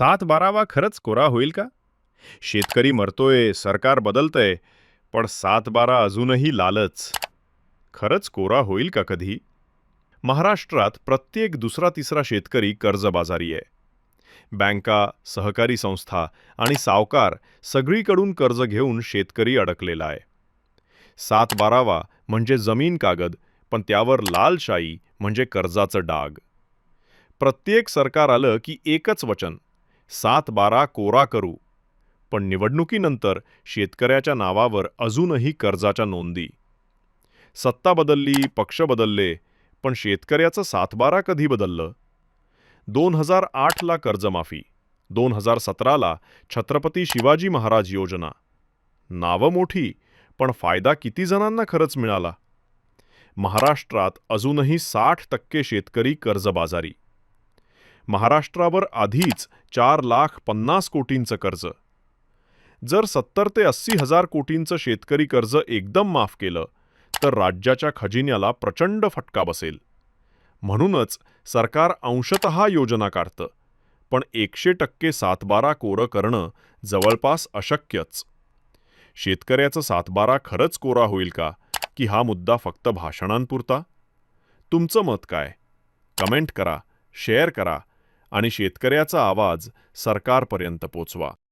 सात बारावा खरंच कोरा होईल का? शेतकरी मरतोय सरकार बदलतंय पण सात बारा अजूनही लालच. खरंच कोरा होईल का कधी? महाराष्ट्रात प्रत्येक दुसरा तिसरा शेतकरी कर्जबाजारी आहे. बँका सहकारी संस्था आणि सावकार सगळीकडून कर्ज घेऊन शेतकरी अडकलेला आहे. सात बारावा म्हणजे जमीन कागद पण त्यावर लालशाही म्हणजे कर्जाचं डाग. प्रत्येक सरकार आलं की एकच वचन सात बारा कोरा करू. पण निवडणुकीनंतर शेतकऱ्याच्या नावावर अजूनही कर्जाच्या नोंदी. सत्ता बदलली पक्ष बदलले पण शेतकऱ्याचं सातबारा कधी बदललं? दोन हजार आठला कर्जमाफी दोन हजार सतराला छत्रपती शिवाजी महाराज योजना. नावं मोठी पण फायदा किती जणांना खरंच मिळाला? महाराष्ट्रात अजूनही साठ टक्के शेतकरी कर्जबाजारी. महाराष्ट्रावर आधीच चार लाख पन्नास कोटींचं कर्ज. जर सत्तर ते अस्सी हजार कोटींचं शेतकरी कर्ज एकदम माफ केलं तर राज्याच्या खजिन्याला प्रचंड फटका बसेल. म्हणूनच सरकार अंशतः योजना काढतं पण एकशे टक्के सातबारा कोरं करणं जवळपास अशक्यच. शेतकऱ्याचं सातबारा खरंच कोरा होईल का की हा मुद्दा फक्त भाषणांपुरता? तुमचं मत काय? कमेंट करा शेअर करा आणि शेतकऱ्याचा आवाज सरकारपर्यंत पोचवा.